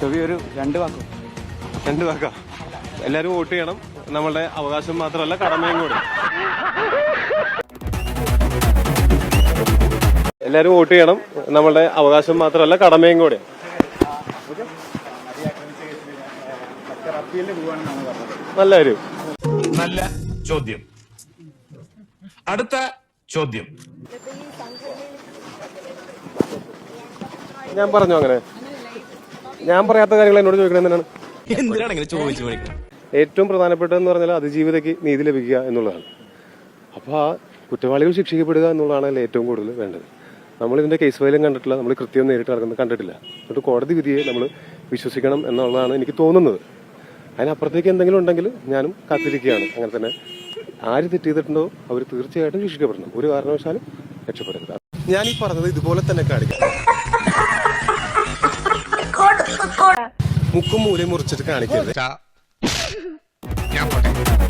Toby ഒരു രണ്ട് വാക്കും? രണ്ട് വാക്കാ. എല്ലാരും വോട്ട് ചെയ്യണം. നമ്മളുടെ അവകാശം മാത്രമല്ല കടമയും കൂടെ. എല്ലാരും വോട്ട് ചെയ്യണം. നമ്മളുടെ അവകാശം മാത്രമല്ല കടമയും കൂടെ. നല്ല കാര്യം. നല്ല ചോദ്യം. അടുത്ത ചോദ്യം. ഞാൻ പറഞ്ഞു അങ്ങനെ. ഞാൻ പറയാത്ത കാര്യങ്ങൾ എന്നോട് ചോദിക്കണം. ഏറ്റവും പ്രധാനപ്പെട്ടതെന്ന് പറഞ്ഞാൽ അതിജീവിതയ്ക്ക് നീതി ലഭിക്കുക എന്നുള്ളതാണ്. അപ്പോൾ ആ കുറ്റവാളികൾ ശിക്ഷിക്കപ്പെടുക എന്നുള്ളതാണ് അതിൽ ഏറ്റവും കൂടുതൽ വേണ്ടത്. നമ്മൾ ഇതിന്റെ കേസ് ഫയലും കണ്ടിട്ടില്ല നമ്മൾ കൃത്യം നേരിട്ട് നടക്കുന്നത് കണ്ടിട്ടില്ല. എന്നിട്ട് കോടതി വിധിയെ നമ്മൾ വിശ്വസിക്കണം എന്നുള്ളതാണ് എനിക്ക് തോന്നുന്നത്. അതിനപ്പുറത്തേക്ക് എന്തെങ്കിലും ഉണ്ടെങ്കിൽ ഞാനും കാത്തിരിക്കുകയാണ്. അങ്ങനെ തന്നെ ആര് തെറ്റ് ചെയ്തിട്ടുണ്ടോ അവർ തീർച്ചയായിട്ടും ശിക്ഷിക്കപ്പെടണം. ഒരു കാരണവശാലും രക്ഷപ്പെടരുത്. ഞാൻ ഈ പറഞ്ഞത് ഇതുപോലെ തന്നെ കാണിക്കാം. മുക്കും മൂലയും മുറിച്ചിട്ട് കാണിക്കരുത്. ഞാൻ പോട്ടെ.